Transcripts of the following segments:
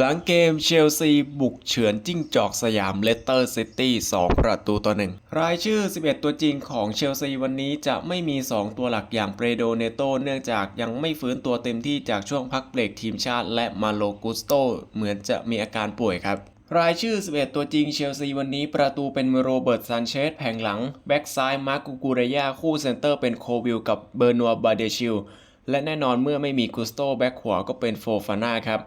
หลังเกมเชลซีบุกเฉือนจิ้งจอกสยามเลสเตอร์ซิตี้2ประตูต่อหนึ่งรายชื่อ 11 ตัวจริงของเชลซีวันนี้จะไม่มี 2 ตัวหลักอย่างเปโดเนโตเนื่องจากยังไม่ฟื้นตัวเต็มที่จากช่วงพักเบรกทีมชาติ และมาโลกุสโตเหมือนจะมีอาการป่วยครับรายชื่อ 11 ตัวจริงเชลซีวันนี้ประตูเป็นโรเบิร์ตซานเชสแผงหลัง แบ็กซ้ายมาร์กูกูเรยาคู่เซนเตอร์เป็นโควิลกับเบอร์นัวบาเดชิลและแน่นอนเมื่อไม่มีกุสโตแบ็กขวาก็เป็นโฟฟาน่าครับ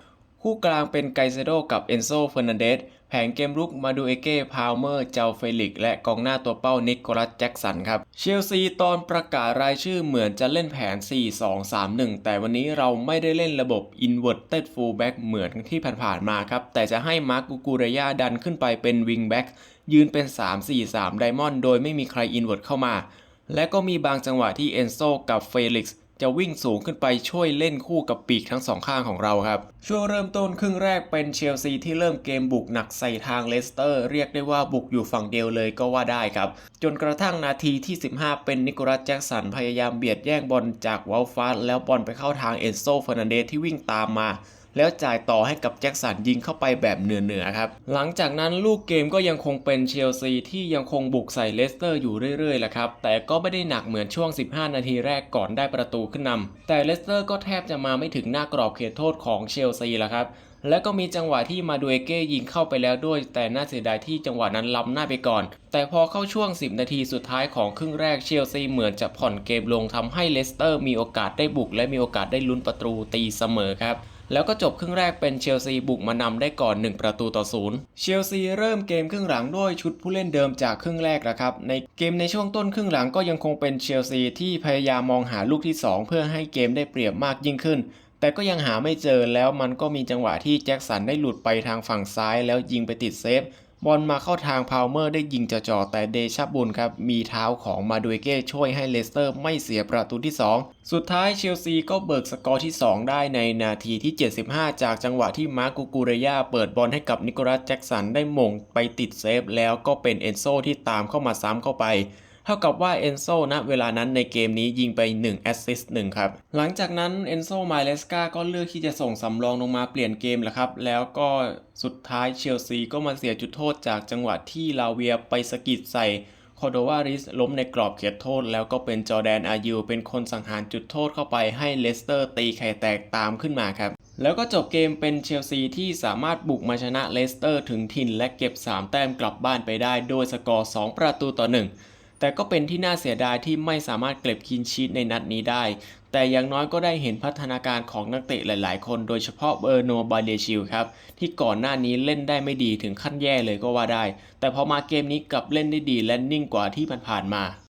คู่กลางเป็นไกเซโดกับเอนโซเฟอร์นันเดสแผงเกมรุกมาดูเอเก้พาวเมอร์เจ้าเฟลิก และกองหน้าตัวเป้านิโคลัสแจ็กสันครับ เชลซีตอนประกาศรายชื่อเหมือนจะเล่นแผน 4-2-3-1 แต่วันนี้เราไม่ได้เล่นระบบ Inverted Fullback เหมือนที่ผ่านๆมาครับ แต่จะให้มาร์กกูกูเรยาดันขึ้นไปเป็นวิงแบ็กยืนเป็น 3-4-3 ไดมอนด์โดยไม่มีใครอินเว r ร์ตเข้ามา และก็มีบางจังหวะที่เอนโซกับเฟลิกซ์ จะวิ่งสูงขึ้นไปช่วยเล่นคู่กับปีกทั้งสองข้างของเราครับ ช่วงเริ่มต้นครึ่งแรกเป็นเชลซีที่เริ่มเกมบุกหนักใส่ทางเลสเตอร์ เรียกได้ว่าบุกอยู่ฝั่งเดียวเลยก็ว่าได้ครับ จนกระทั่งนาทีที่ 15 เป็นนิโคลัสแจ็กสันพยายามเบียดแย่งบอลจากวอลฟาสแล้วบอลไปเข้าทางเอนโซเฟอร์นันเดสที่วิ่งตามมา แล้วจ่ายต่อให้กับแจ็คสันยิงเข้าไปแบบเหนือๆครับ หลังจากนั้นลูกเกมก็ยังคงเป็นเชลซีที่ยังคงบุกใส่เลสเตอร์อยู่เรื่อยๆแหละครับ แต่ก็ไม่ได้หนักเหมือนช่วง 15 นาทีแรกก่อนได้ประตูขึ้นนำแต่เลสเตอร์ก็แทบจะมาไม่ถึงหน้ากรอบเขตโทษของเชลซีแล้วครับและก็มีจังหวะที่มาดูเอเก้ยิงเข้าไปแล้วด้วย แต่น่าเสียดายที่จังหวะนั้นล้ำหน้าไปก่อน แต่พอเข้าช่วง 10 นาทีสุดท้ายของครึ่งแรกเชลซีเหมือนจะผ่อนเกมลงทำให้เลสเตอร์มีโอกาสได้บุกและมีโอกาสได้ลุ้นประตูตีเสมอครับ แล้วก็จบครึ่งแรกเป็นเชลซีบุกมานำได้ก่อน 1 ประตูต่อศูนย์เชลซีเริ่มเกมครึ่งหลังด้วยชุดผู้เล่นเดิมจากครึ่งแรกแล้วครับในเกมในช่วงต้นครึ่งหลังก็ยังคงเป็นเชลซีที่พยายามมองหาลูกที่ 2 เพื่อให้เกมได้เปรียบมากยิ่งขึ้นแต่ก็ยังหาไม่เจอแล้วมันก็มีจังหวะที่แจ็คสันได้หลุดไปทางฝั่งซ้ายแล้วยิงไปติดเซฟ บอลมาเข้าทางพาวเมอร์ได้ยิงจ่อๆแต่เดชบุญครับ มีเท้าของมาดูเเก้ช่วยให้เลสเตอร์ไม่เสียประตูที่ 2 สุดท้ายเชลซีก็เบิกสกอร์ที่ 2 ได้ในนาทีที่ 75 จากจังหวะที่มาร์กูกูเรยาเปิดบอลให้กับนิโคลัสแจ็กสันได้มงไปติดเซฟแล้วก็เป็นเอนโซที่ตามเข้ามาซ้ำเข้าไป เท่ากับว่าเอนโซณเวลานั้นในเกมนี้ยิงไป1แอสซิสต์1ครับ หลังจากนั้นเอนโซมาเลสกาก็เลือกที่จะส่งสำรองลงมาเปลี่ยนเกมแหละครับ แล้วก็สุดท้ายเชลซีก็มาเสียจุดโทษจากจังหวะที่ลาเวียไปสกิดใส่คอโดวาริสล้มในกรอบเขตโทษ แล้วก็เป็นจอแดนอายูเป็นคนสังหารจุดโทษเข้าไปให้เลสเตอร์ตีไข่แตกตามขึ้นมาครับแล้วก็จบเกมเป็นเชลซีที่สามารถบุกมาชนะเลสเตอร์ถึงถิ่นและเก็บ 3 แต้มกลับบ้านไปได้โดยสกอร์ 2 ประตูต่อ 1 แต่ก็เป็นที่น่าเสียดายที่ไม่สามารถเก็บคินชีตในนัดนี้ได้ แต่อย่างน้อยก็ได้เห็นพัฒนาการของนักเตะหลาย ๆ คนโดยเฉพาะเบอร์โนบาเดชิลครับ ที่ก่อนหน้านี้เล่นได้ไม่ดีถึงขั้นแย่เลยก็ว่าได้ แต่พอมาเกมนี้กลับเล่นได้ดีและนิ่งกว่าที่ผ่านๆมา